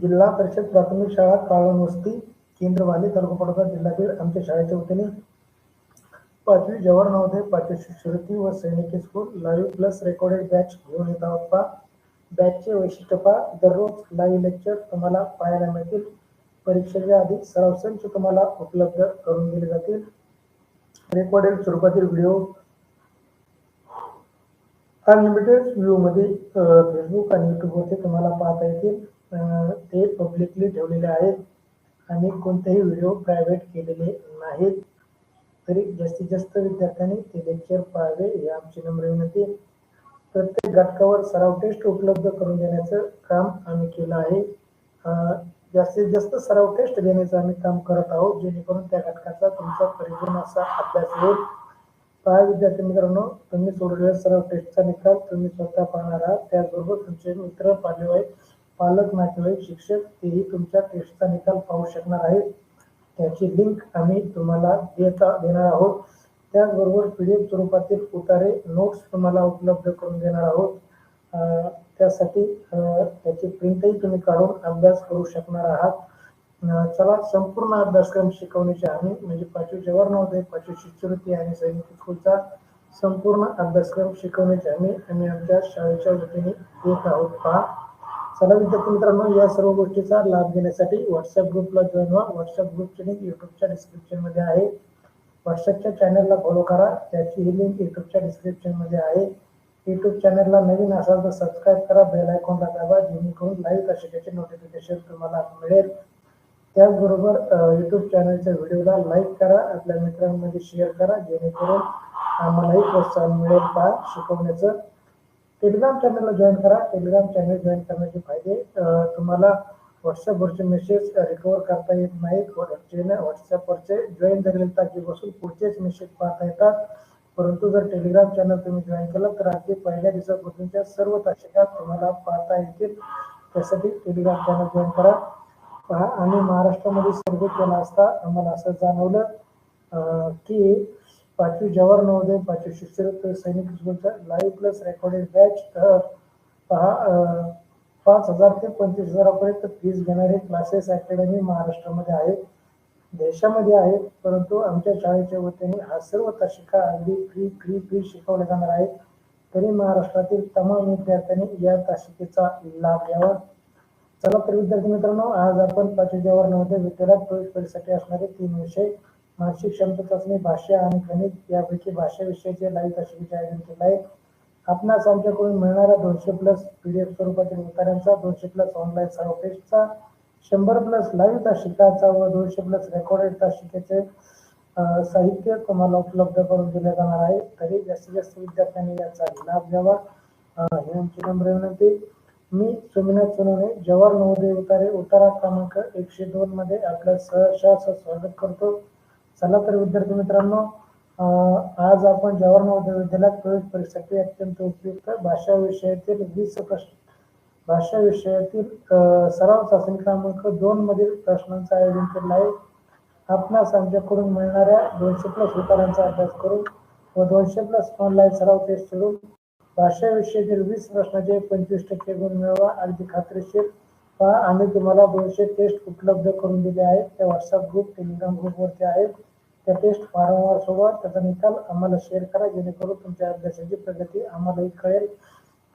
जिल्हा परिषद प्राथमिक शाळा काळवस्ती केंद्रवाली तालुका पडोदा जिल्हा बीड आमच्या शाळेच्या वतीने पाचवी जवाहर नवोदय पाचवी शिष्यवृत्ती व सैनिकी school. Live plus recorded batch घेऊन येत आहोत पा बॅचचे वैशिष्ट्य पहा. दररोज लाईव्ह लेक्चर तुम्हाला पाहायला मिळतील. परीक्षेच्या आधी सराव संच तुम्हाला उपलब्ध करून दिले जातील. रेकॉर्डेड स्वरूपातील व्हिडिओ अनलिमिटेड व्ह्यूमध्ये फेसबुक आणि यूट्यूबवरती तुम्हाला पाहता येतील. ते पब्लिकली ठेवलेले आहेत. आणि कोणतेही व्हिडिओ प्रायव्हेट केलेले नाहीत. तरी जास्तीत जास्त विद्यार्थ्यांनी ते लेक्चर पाहावे ही आमची नम्र विनंती. प्रत्येक घटकावर सराव टेस्ट उपलब्ध करून देण्याचं काम आम्ही केलं आहे. जास्तीत जास्त सराव टेस्ट देण्याचं आम्ही काम करत आहोत. जेणेकरून त्या घटकाचा तुमचा परिपूर्ण असा अभ्यास होईल. पहा विद्यार्थी मित्रांनो तुम्ही सोडलेल्या सराव टेस्टचा निकाल तुम्ही स्वतः पाहणार आहात. त्याचबरोबर तुमचे मित्र पालेवाईक पालक नातेवाईक शिक्षक तेही तुमच्या टेस्टचा निकाल पाहू शकणार आहेत. त्याची लिंक आम्ही तुम्हाला देता देणार आहोत. त्याचबरोबर पी डी एफ स्वरूपातील उतारे नोट्स तुम्हाला उपलब्ध करून देणार आहोत. त्यासाठी त्याची प्रिंटही तुम्ही काढून अभ्यास करू शकणार आहात. चला संपूर्ण अभ्यासक्रम शिकवण्याची आम्ही म्हणजे पाचवी जवाहर नवोदय पाचवी शिष्यवृत्ती आणि सैनिक स्कूलचा संपूर्ण अभ्यासक्रम शिकवण्याची आम्ही आम्ही आमच्या शाळेच्या वतीने देत आहोत. पहा. चला विद्यार्थी मित्रांनो या सर्व गोष्टीचा लाभ घेण्यासाठी व्हॉट्सअप ग्रुपला जॉईन व्हा. व्हॉट्सअप ग्रुपची लिंक युट्यूबच्या डिस्क्रिप्शनमध्ये आहे. व्हॉट्सअपच्या चॅनलला फॉलो करा. त्याची ही लिंक युट्यूबच्या डिस्क्रिप्शनमध्ये आहे. युट्यूब चॅनलला नवीन असाल तर सबस्क्राईब करा. बेल आयकॉनला दाबा. जेणेकरून लाईव्ह कशाचे नोटिफिकेशन तुम्हाला मिळेल. त्याचबरोबर युट्यूब चॅनलच्या व्हिडिओला लाईक करा. आपल्या मित्रांमध्ये शेअर करा. जेणेकरून आम्हालाही प्रोत्साहन मिळेल पहा. शिकवण्याचं. टेलिग्राम चॅनलला जॉईन करा. टेलिग्राम चॅनल जॉईन करण्याचे फायदे तुम्हाला व्हॉट्सअपवरचे मेसेज रिकवर करता येत नाहीत. व्हॉट्सअपवरचे जॉईन झालेल्या तारखेपासून पुढचेच मेसेज पाहता येतात. परंतु जर टेलिग्राम चॅनल तुम्ही जॉईन केलं तर अगदी पहिल्या दिवसापासूनच्या सर्व तासिका तुम्हाला पाहता येतील. त्यासाठी टेलिग्राम चॅनल जॉईन करा. पहा आम्ही महाराष्ट्रामध्ये सर्वे केला असता आम्हाला असं जाणवलं की पाचवी जवाहर नवोदय पाचवी शिष्यवृत्त सैनिक स्कूलचा लाईव्ह प्लस रेकॉर्डेड बॅच तर पहा पाच हजार ते पंचवीस हजारापर्यंत फीज घेणारे क्लासेस अकॅडमी महाराष्ट्रामध्ये आहेत. देशामध्ये आहेत परंतु आमच्या शाळेच्या वतीने हा सर्व तासिका अगदी फ्री फ्री फ्री शिकवल्या जाणार आहेत. तरी महाराष्ट्रातील तमाम विद्यार्थ्यांनी या तासिकेचा लाभ घ्यावा. चला तर विद्यार्थी मित्रांनो आज आपण पाचवी जवाहर नवोदय विद्यालयात प्रवेश परीक्षेसाठी असणारे तीन विषय मानसिक क्षमता चाचणी भाषा आणि गणित यापैकी भाषा विषयाचे लाईव्ह तासिकेचे आयोजन केले आहे आपणास आमच्याकडून मिळणारा दोनशे प्लस पी डी एफ स्वरूपातील उत्तरांचा दोनशे प्लस ऑनलाईन सर्व टेस्टचा शंभर प्लस लाईव्ह तासिकाचा व दोनशे प्लस रेकॉर्डेड तासिकेचे साहित्य तुम्हाला उपलब्ध करून दिले जाणार आहे. तरी जास्तीत जास्त विद्यार्थ्यांनी याचा लाभ घ्यावा. ही आमची नम्र विनंती. मी सोमनाथ सोनवणे जवाहर नवोदय उतारे उतारा क्रमांक एकशे दोन मध्ये आपलं सहर्ष स्वागत करतो. चला तर विद्यार्थी मित्रांनो आज आपण जवाहर नवोदय विद्यालयात प्रवेश परीक्षेसाठी अत्यंत उपयुक्त भाषा विषयातील वीस प्रश्न. भाषा विषयातील सराव चाचणी क्रमांक दोन मधील प्रश्नांचं आयोजन केलं आहे. आपणास आमच्याकडून मिळणाऱ्या दोनशे प्लस उतारांचा अभ्यास करून व दोनशे प्लस ऑनलाईन सराव टेस्ट करून भाषा विषयातील वीस प्रश्नाचे पंचवीस टक्के गुण मिळवा अगदी खात्रीशीर. पहा आम्ही तुम्हाला दोनशे टेस्ट उपलब्ध करून दिले आहेत. त्या व्हॉट्सअप ग्रुप टेलिग्राम ग्रुपवरती आहेत. त्या टेस्ट वारंवार सोडवा त्याचा निकाल आम्हाला शेअर करा जेणेकरून तुमच्या अभ्यासाची प्रगती आम्हालाही कळेल.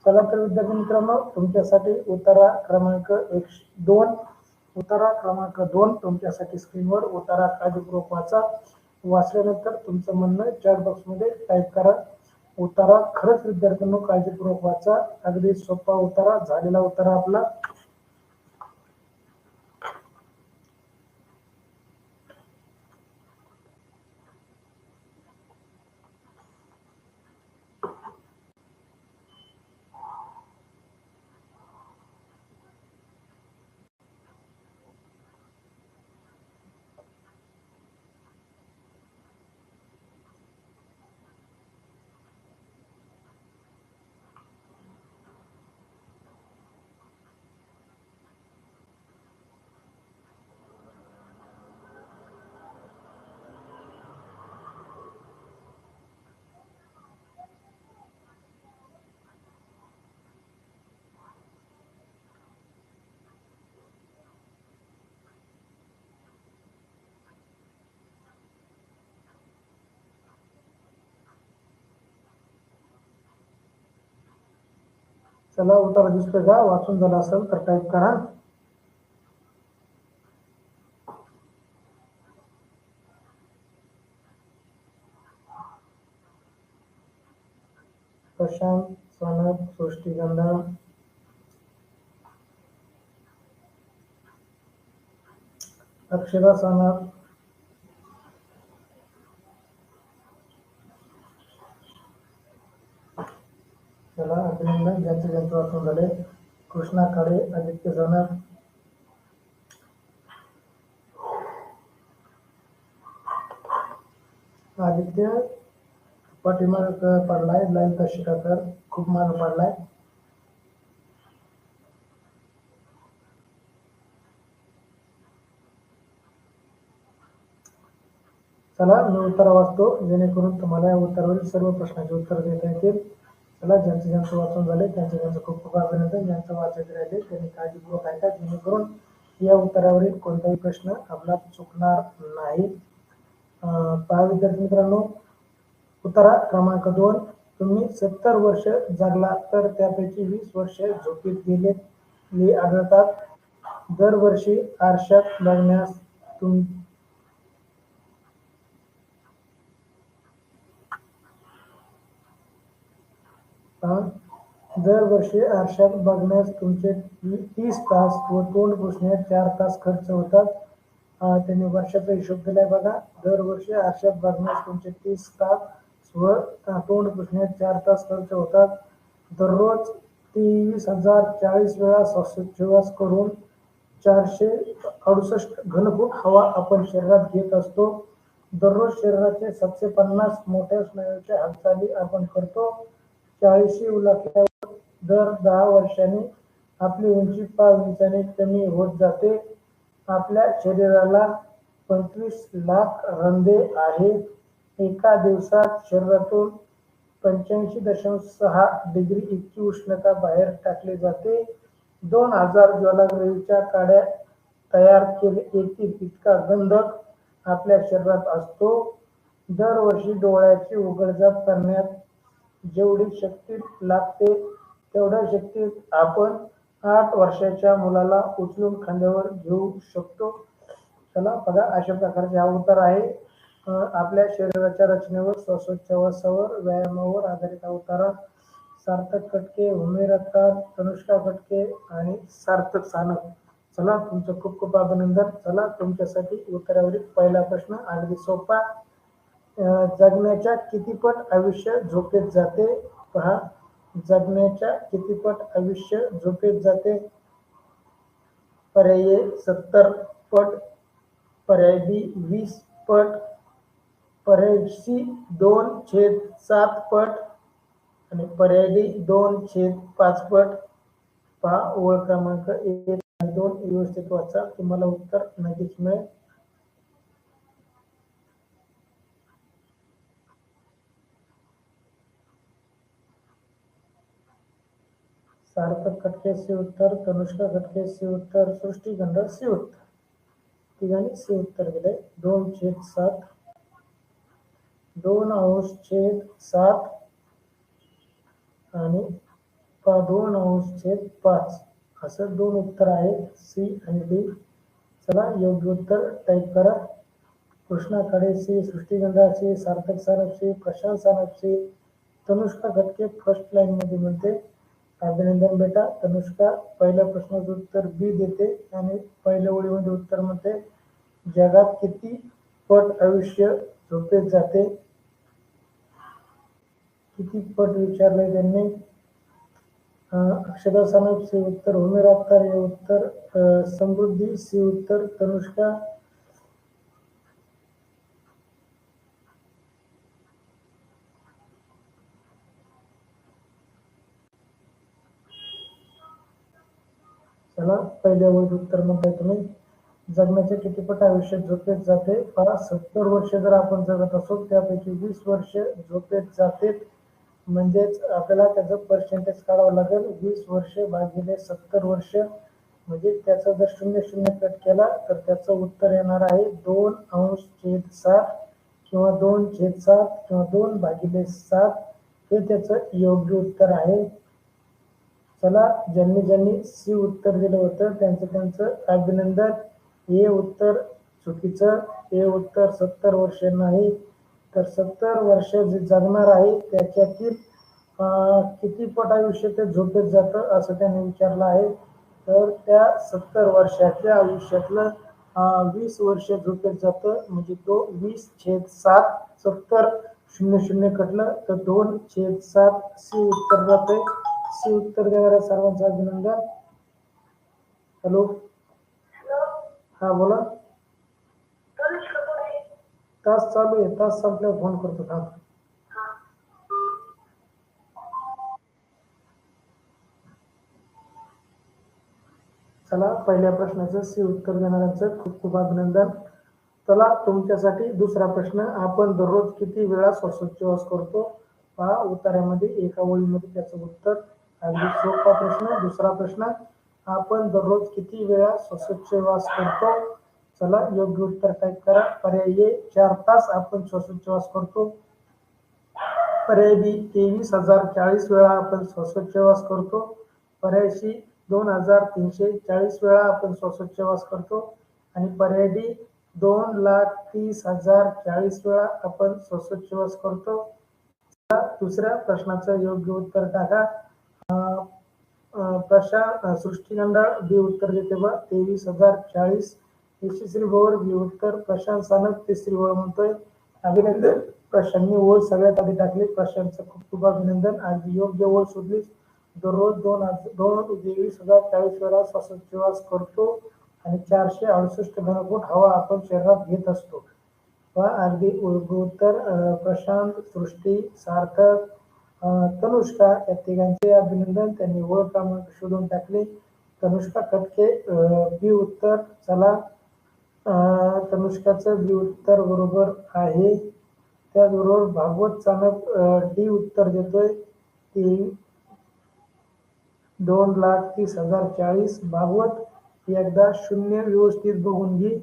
चला तर विद्यार्थी मित्रांनो तुमच्यासाठी उतारा क्रमांक एक दोन उतारा क्रमांक दोन तुमच्यासाठी स्क्रीनवर उतारा काळजीपूर्वक वाचा वाचल्यानंतर तुमचं म्हणणं चॅट बॉक्समध्ये टाईप करा. उतारा खरंच विद्यार्थ्यांनो काळजीपूर्वक वाचा अगदी सोपा उतारा झालेला उतारा आपला. चला उत्तर दिसतोय का? वाचून झालं असेल तर टाईप करा. प्रशांत सनद सृष्टीगंधा. अक्षरा सनद चला अभिनंदन ज्यांचे ज्यांचे वाचून झाले कृष्णा खाडे आदित्य जाणार आदित्य पाठीमाग पडलाय ललिता शिकाकर खूप मान पडलाय. चला मी उत्तर वाचतो जेणेकरून तुम्हाला या उत्तरावरील सर्व प्रश्नाचे उत्तर देता येतील. चला ज्यांचं ज्यांचं वाचून झाले त्यांचं त्यांचं खूप खूप अभिनंदन. ज्यांचं वाचत राहिले त्यांनी काळजीपूर्वक ऐका. जेणेकरून या उत्तरावरील कोणताही प्रश्न आपला चुकणार नाही. पहा विद्यार्थी मित्रांनो उत्तरा क्रमांक दोन. तुम्ही सत्तर वर्ष जगला तर त्यापैकी वीस वर्ष झोपेत गेले आढळतात. दरवर्षी आरशात बघण्यास तुम दरवर्षी आरशात बघण्यास तुमचे तीस तास व तोंड पुसण्यास चार तास खर्च होतात. त्यांनी वर्षाचा हिशोब दिलाय बघा. दरवर्षी आरशात बघण्यास तुमचे तीस तास व तोंड पुसण्यास चार तास खर्च होतात. दररोज तेवीस हजार चाळीस वेळा श्वासोच्छवास करून चारशे अडुसष्ट घनफूट हवा आपण शरीरात घेत असतो. दररोज शरीराचे सातशे पन्नास मोठ्या स्नायूच्या हालचाली आपण करतो. चाळीशी उलटल्यावर दर दहा वर्षांनी आपली उंची पाच इंचाने कमी होत जाते. आपल्या शरीराला पंचवीस लाख रंधे आहेत एका दिवसात शरीरातून पंच्याऐंशी दशांश सहा डिग्री इतकी उष्णता बाहेर टाकली जाते. दोन हजार ज्वालाग्रहीच्या काड्या तयार केले येतील इतका गंधक आपल्या शरीरात असतो. दरवर्षी डोळ्याची उघडझाप करण्यात जेवढी शक्ती लागते तेवढ्या शक्तीत आपण आठ वर्षाच्या मुलाला उचलून खांद्यावर घेऊ शकतो. चला बघा अशा प्रकारचे हा उत्तर आहे. आपल्या शरीराच्या रचनेवर श्वासोच्छवासावर व्यायामावर आधारित हा उत्तर सार्थक कटके उमेरत्कार तनुष्का कटके आणि सार्थक सानक चला तुमचं खूप खूप अभिनंदन. चला तुमच्यासाठी उत्तरावरील पहिला प्रश्न अगदी सोपा. जगण्याच्या कितीपट आयुष्य झोपेत जाते पहा. जगण्याच्या कितीपट आयुष्य झोपेत जाते. पर्याय सत्तर पट पर्याय बी वीस पट पर्याय सी दोन छेद सात पट आणि पर्याय डी दोन छेद पाच पट. पहा ओळ क्रमांक एक दोन व्यवस्थित वाचा. तुम्हाला उत्तर नक्कीच मिळेल. सार्थक खटके से उत्तर तनुष्का खटके उत्तर सृष्टी गंधर उत्तर. तिघांनी सी उत्तर दिले. दोन छेद सात. दोन अंश छेद सात. आणि दोन अंश छेद पाच. असं दोन उत्तर आहेत. सी आणि डी. चला योग्य उत्तर टाईप करा. कृष्णा सी सृष्टीगंधाची सार्थक सानप प्रशांत सानप तनुष्का घटके फर्स्ट लाईन मध्ये म्हणते. अभिनंदन बेटा. तनुष्का पहिल्या प्रश्नाचं उत्तर बी देते आणि पहिल्या ओळीमध्ये उत्तर म्हणते जगात किती पट आयुष्य झोपेत जाते? किती पट विचारले त्यांनी? अक्षदा सानप सी उत्तर उमेर हे उत्तर समृद्धी सी उत्तर तनुष्का पहिल्या उत्तर म्हणताय तुम्ही जगण्याचे कितीपट आयुष्य झोपेत जाते फार सत्तर वर्ष जर आपण जगत असो त्यापैकी वीस वर्ष झोपेत जाते. म्हणजेच आपल्याला त्याचं पर्सेंटेज काढावं लागेल. वीस वर्ष भागिले सत्तर वर्ष म्हणजे त्याचा जर शून्य शून्य कट केला तर त्याचं उत्तर येणार आहे दोन अंश छेद सात किंवा दोन छेद सात किंवा दोन भागिले सात. हे त्याचं योग्य उत्तर आहे. चला ज्यांनी ज्यांनी सी उत्तर दिलं होतं त्यांचं त्यांचं अभिनंदन. हे उत्तर चुकीचं हे उत्तर सत्तर वर्ष नाही. तर सत्तर वर्ष जे जगणार आहे त्याच्यातील किती पट आयुष्य ते झोपेत जातं असं त्याने विचारलं आहे. तर त्या सत्तर वर्षाच्या आयुष्यातलं वीस वर्ष झोपेत जातं म्हणजे तो वीस छेद सात सत्तर शून्य शून्य कटलं तर दोन छेद सात सी उत्तर जाते सी उत्तर देणाऱ्या सर्वांचं अभिनंदन. हॅलो? हा बोला. तास चालू आहे तास संपल्यावर फोन करतो थांब. चला पहिल्या प्रश्नाचं सी उत्तर देणाऱ्यांचं खूप खूप अभिनंदन. चला तुमच्यासाठी दुसरा प्रश्न आपण दररोज किती वेळा श्वासोच्छवास करतो? पहा उत्तरामध्ये एका ओळीमध्ये त्याचं उत्तर. अगदी सोपा प्रश्न दुसरा प्रश्न आपण दररोज किती वेळा श्वासोच्छवास करतो? चला योग्य उत्तर टाईप करा. पर्याय ए चार तास आपण श्वासोच्छवास करतो. पर्याय बी तेवीस हजार चाळीस वेळा आपण श्वासोच्छवास करतो. पर्याय सी दोन हजार तीनशे चाळीस वेळा आपण श्वासोच्छवास करतो. आणि पर्याय डी दोन लाख तीस हजार चाळीस वेळा आपण श्वासोच्छवास करतो. चला, दुसऱ्या प्रश्नाचं योग्य उत्तर टाका. प्रशा अं, प्रशांत बी उत्तर देते बा तेवीस हजार चाळीस. यशस्वी भवर बी उत्तर प्रशांत सानप तिसरी ओळ म्हणतोय. अभिनंदन. प्रशांतनी ओळ सगळ्यात आधी टाकली. प्रशांतचं खूप खूप अभिनंदन. अगदी योग्य ओळ शोधलीस. दररोज दोन दोन तेवीस हजार चाळीस वेळा श्वासोच्छवास करतो आणि चारशे अडुसष्ट घनफूट हवा आपण शरीरात घेत असतो. वा अगदी उत्तर प्रशांत सृष्टी सार्थक तनुष्का या तिघांचे अभिनंदन. त्यांनी ओळख क्रमांक शोधून टाकले. तनुष्का कटके बी उत्तर. चला तनुष्काचं बी उत्तर बरोबर आहे. त्याचबरोबर भागवत चाणक डी उत्तर देतोय. ती दोन लाख तीस हजार चाळीस. भागवत एकदा शून्य व्यवस्थित बघून घे.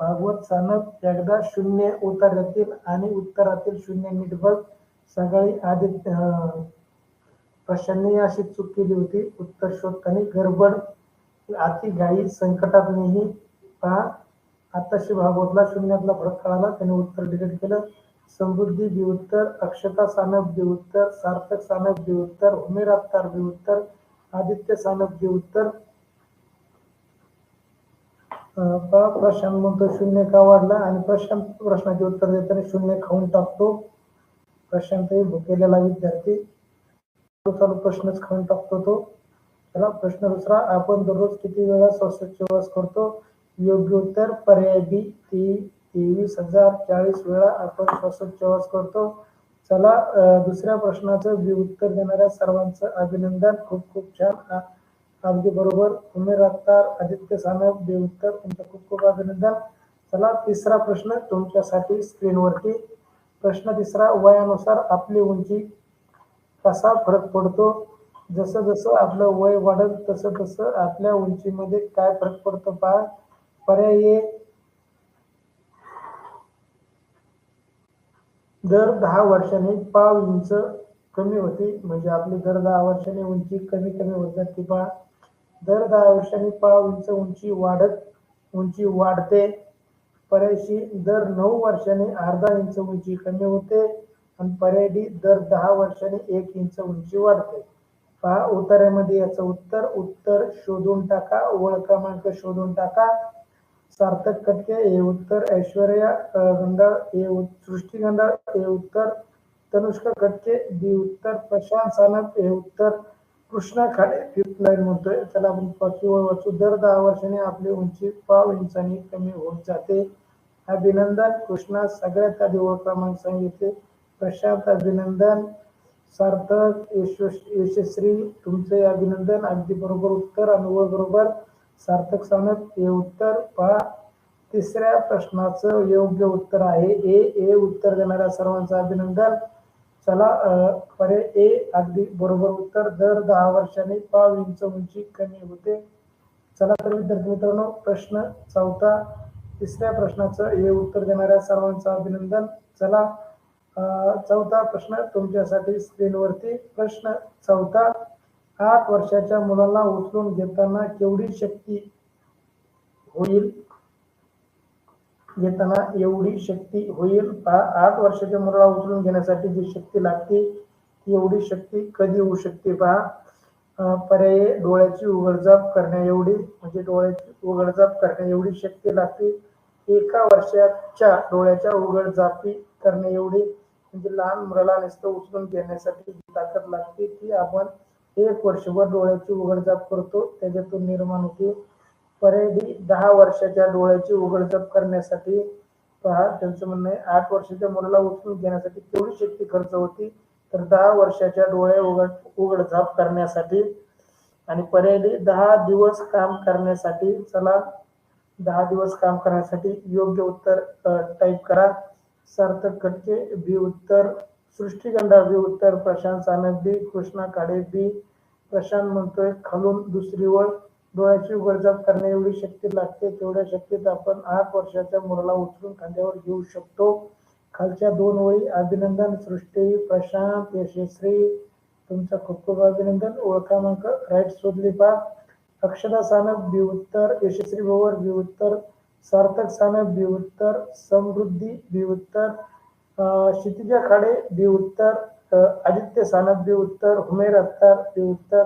भागवत चाणक एकदा शून्य उतार्यातील आणि उत्तरातील शून्य नीट बघ. सकाळी आदित्य प्रशांनी अशी चूक केली होती. उत्तर शोधताना गडबड अति घाई संकटात नेही पहा. आताशी भागवतला शून्यातला फरक कळाला. त्याने उत्तर डिलीट केलं. समृद्धी बी उत्तर अक्षता सानप बी उत्तर सार्थक सानप बी उत्तर उमेर अवतार बी उत्तर आदित्य सानप बी उत्तर. प्रशांत म्हणतो शून्य का वाढला? आणि प्रशांत प्रश्नाचे उत्तर देताना शून्य खाऊन टाकतो. प्रशांतही भुकेलेला विद्यार्थी. चालू चालू प्रश्नच खाऊन टाकतो तो. चला प्रश्न दुसरा आपण दररोज किती वेळा श्वासोच्छवास करतो? योग्य उत्तर पर्याय बी ती तेवीस हजार चाळीस वेळा आपण श्वासोच्छवास करतो. चला दुसऱ्या प्रश्नाचं बी उत्तर देणाऱ्या सर्वांचं अभिनंदन. खूप खूप छान. अगदी बरोबर. उमेर अख्तार आदित्य सानप बी उत्तर तुमचं खूप खूप अभिनंदन. चला तिसरा प्रश्न तुमच्यासाठी स्क्रीनवरती. प्रश्न तिसरा वयानुसार आपली उंची कसा फरक पडतो? जसं जसं आपलं वय वाढत तसं तसं आपल्या उंचीमध्ये काय फरक पडतो पहा. पर्याय दर दहा वर्षांनी पाव इंच कमी होते म्हणजे आपली दर दहा वर्षांनी उंची कमी कमी होत जाते पहा. दर दहा वर्षांनी पाव इंच उंची वाढत उंची वाढते. पर्याय दर नऊ वर्षाने अर्धा इंच उंची कमी होते आणि पर्याय दर दहा वर्षाने एक इंच उंची वाढते. पहा उत्तरामध्ये याचं उत्तर उत्तर शोधून टाका ओळ क्रमांक शोधून टाका. सार्थक कटके हे उत्तर ऐश्वर्या अं, हे सृष्टी गंडाळ हे उत्तर तनुष्का कटके बी उत्तर प्रशांत सानप हे उत्तर कृष्णा खाडे फिफ्थ लाईन म्हणतोय. त्याला आपण पाचवी वाचू. दर दहा वर्षाने आपली उंची पाव इंचानी कमी होत जाते. अभिनंदन. कृष्णा सगळ्यात आधी ओळख क्रमांक सांगितले. प्रशांत अभिनंदन. सार्थक यशस्वी तुमचे अभिनंदन. अगदी बरोबर उत्तर अनुभव बरोबर. सार्थक सानप हे उत्तर. पहा. तिसऱ्या प्रश्नाचं योग्य उत्तर आहे. ए ए उत्तर देणाऱ्या सर्वांचं अभिनंदन. चला अं, पर्याय ए अगदी बरोबर उत्तर. दर दहा वर्षांनी पाव इंच उंची कमी होते. चला तर विद्यार्थी मित्रांनो प्रश्न चौथा तिसऱ्या प्रश्नाचं हे उत्तर देणाऱ्या सर्वांचं अभिनंदन. चला चौथा प्रश्न तुमच्यासाठी स्क्रीनवरती. प्रश्न चौथा आठ वर्षाच्या मुलाला उचलून घेताना केवढी शक्ती होईल? घेताना एवढी शक्ती होईल पहा आठ वर्षाच्या मुलाला उचलून घेण्यासाठी जी शक्ती लागते ती एवढी शक्ती कधी होऊ शकते पहा पर्याय डोळ्याची उघडझाप करण्या एवढी म्हणजे डोळ्याची उघडझाप करण्या एवढी शक्ती लागते. एका वर्षाच्या डोळ्याच्या उघडझापी करणे एवढी म्हणजे लहान मुलाला नुसतं उचलून घेण्यासाठी जी ताकद लागते ती आपण एक वर्षभर डोळ्याची उघडझाप करतो त्याच्यातून निर्माण होते. परेडी दहा वर्षाच्या डोळ्याची उघडझाप करण्यासाठी पहा त्यांचं म्हणणं आहे आठ वर्षाच्या मुलाला उचलून घेण्यासाठी केवढी शक्ती खर्च होती? तर दहा वर्षाच्या डोळे उघड उघडझाप करण्यासाठी आणि पर्यायी दहा दिवस काम करण्यासाठी चला दहा दिवस काम करण्यासाठी योग्य उत्तर टाईप करा. सार्थक खटके बी उत्तर सृष्टीगंधा बी उत्तर प्रशांत सानप बी कृष्णा काडे बी प्रशांत म्हणतोय खालून दुसरी ओळ. डोळ्याची उघडझाप करण्या एवढी शक्ती लागते तेवढ्या शक्तीत आपण आठ वर्षाच्या मुलाला उचलून खांद्यावर घेऊ शकतो. खालच्या दोन ओळी अभिनंदन सृष्टी प्रशांत यशस्वी तुमचं खूप खूप अभिनंदन. ओळखामांक राईट शोधली पा अक्षदा सानप बी उत्तर यशस्वी भवर बी उत्तर सार्थक सानप बी उत्तर समृद्धी बी उत्तर क्षितिजा खाडे बी उत्तर आदित्य सानप बी उत्तर हुमेर अत्तार बी उत्तर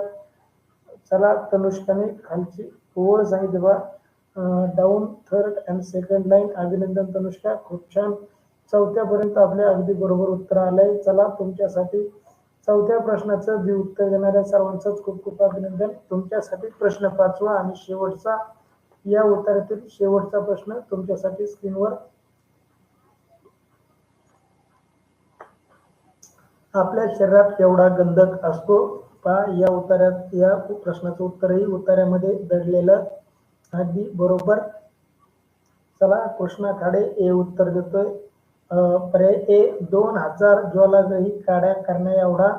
चला तनुष्काने खालची ओळ सांगितली बा down third and second line अभिनंदन तनुष्का. खूप छान. चौथ्यापर्यंत आपल्या अगदी बरोबर उत्तर आलंय. चला तुमच्यासाठी चौथ्या प्रश्नाचं बी उत्तर देणाऱ्या सर्वांचंच खूप खूप अभिनंदन. तुमच्यासाठी प्रश्न पाचवा आणि शेवटचा. या उत्तरातील शेवटचा प्रश्न तुमच्यासाठी स्क्रीनवर. आपल्या शरीरात केवढा गंधक असतो? पहा या उत्तरात या प्रश्नाचं उत्तरही उत्तरामध्ये दडलेलं अगदी बरोबर. चला कृष्णा खाडे ए उत्तर देतोय. पर्याय ए दोन हजार ज्वालाग्रही काड्या करण्या एवढा.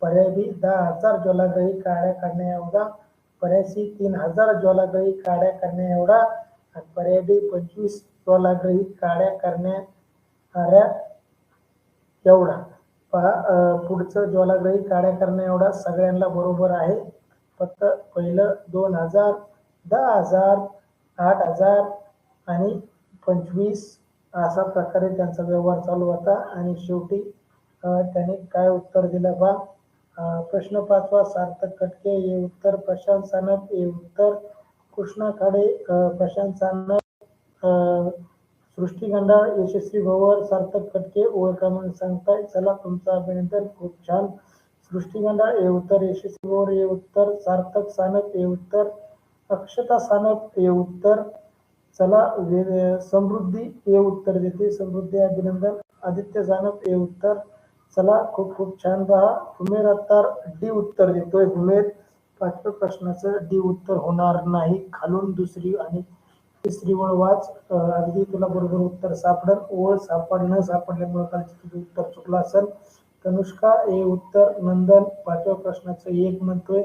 पर्याय बी दहा हजार ज्वालाग्रही काड्या करण्या एवढा. पर्याय सी तीन हजार ज्वालाग्रही काड्या करण्या एवढा. आणि पर्याय डी पंचवीस ज्वालाग्रही काड्या करण्या एवढा. पहा पुढचं ज्वालाग्रही काड्या करण्या एवढा सगळ्यांना बरोबर आहे. फक्त पहिलं दोन हजार दहा हजार आठ हजार आणि पंचवीस अशा प्रकारे त्यांचा व्यवहार चालू होता. आणि शेवटी त्याने काय उत्तर दिलं बा? प्रश्न पाचवा सार्थक कटके हे उत्तर प्रशांत सानप हे उत्तर कृष्णा खाडे प्रशांत सानप अं, सृष्टी यशस्वी भवर सार्थक कटके ओळखा म्हणून सांगताय. चला तुमचं अभिनंदन. खूप छान. सृष्टी गंडाळ हे उत्तर. यशस्वी भवर हे उत्तर. सार्थक सानप हे उत्तर. अक्षता सानप हे उत्तर. चला समृद्धी हे उत्तर देते. समृद्धी अभिनंदन. आदित्य सानप हे उत्तर. चला खूप खूप छान पहा. हुमेर अत्तार डी उत्तर देतोय. हुमेर पाचव्या प्रश्नाचं डी उत्तर होणार नाही. खालून दुसरी आणि तिसरी ओळ वाच. अगदी तुला बरोबर उत्तर सापडल. ओळ सापड न सापडल्यामुळे खालची तुझं उत्तर चुकलं असेल. तनुष्का हे उत्तर नंदन पाचव्या प्रश्नाचं एक म्हणतोय.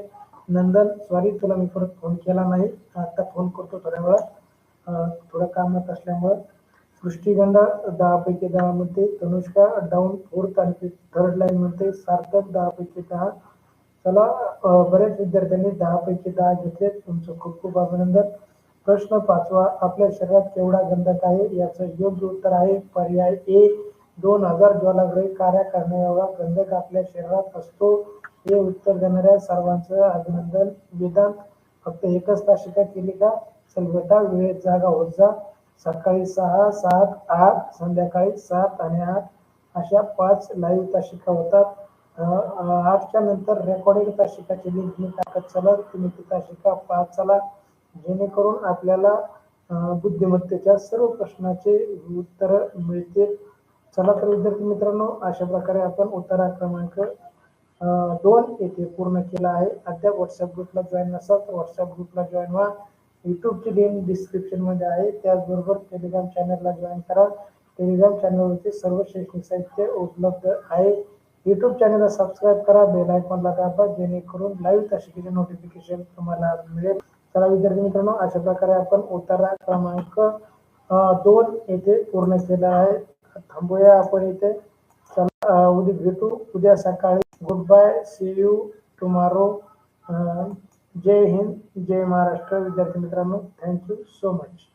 नंदन सॉरी तुला मी परत फोन केला नाही. आता फोन करतो थोड्या वेळात. थोडं कामात असल्यामुळं. सृष्टीगंधा दहापैकी दहा म्हणते. तनुष्का डाऊन फोर्थ आणि थर्ड लाईन म्हणते. सार्थक दहापैकी दहा. चला बऱ्याच विद्यार्थ्यांनी दहापैकी दहा घेतले तुमचं खूप खूप अभिनंदन. प्रश्न पाचवा आपल्या शरीरात केवढा गंधक आहे? याचं योग्य उत्तर आहे पर्याय ए दोन हजार ज्वालाग्रही कार्य करण्या एवढा गंधक आपल्या शरीरात असतो. हे उत्तर देणाऱ्या सर्वांचं अभिनंदन. वेदांत फक्त एकच तासिका केली का? चल बेटा वेळेत जागा होत जा. सकाळी सहा सात आठ संध्याकाळी सात आणि आठ अशा पाच लाईव्ह तासिका होतात. आठच्या नंतर रेकॉर्डिंग तासिकाची लिंक मी टाकत चला. तुम्ही ती तासिका पाच चला. जेणेकरून आपल्याला बुद्धिमत्तेच्या सर्व प्रश्नाचे उत्तर मिळते चला तर विद्यार्थी मित्रांनो अशा प्रकारे आपण उत्तरा क्रमांक दोन येथे पूर्ण केला आहे. अद्याप व्हॉट्सअप ग्रुपला जॉईन नसाल तर व्हॉट्सअप ग्रुपला जॉईन व्हा. युट्यूबची लिंक डिस्क्रिप्शनमध्ये आहे. त्याचबरोबर टेलिग्राम चॅनलला जॉईन करा. टेलिग्राम चॅनलवरती सर्व शैक्षणिक साहित्य उपलब्ध आहे. युट्यूब चॅनलला सबस्क्राईब करा. बेल आयकॉनला दाबा. जेणेकरून लाईव्ह तशी नोटिफिकेशन तुम्हाला मिळेल. चला विद्यार्थी मित्रांनो अशा प्रकारे आपण उतारा क्रमांक दोन येथे पूर्ण केला आहे. थांबूया आपण इथे. चला उद्या भेटू. उद्या सकाळी. Good bye see you tomorrow जय हिंद जय महाराष्ट्र. विद्यार्थी मित्रांनो थँक्यू सो मच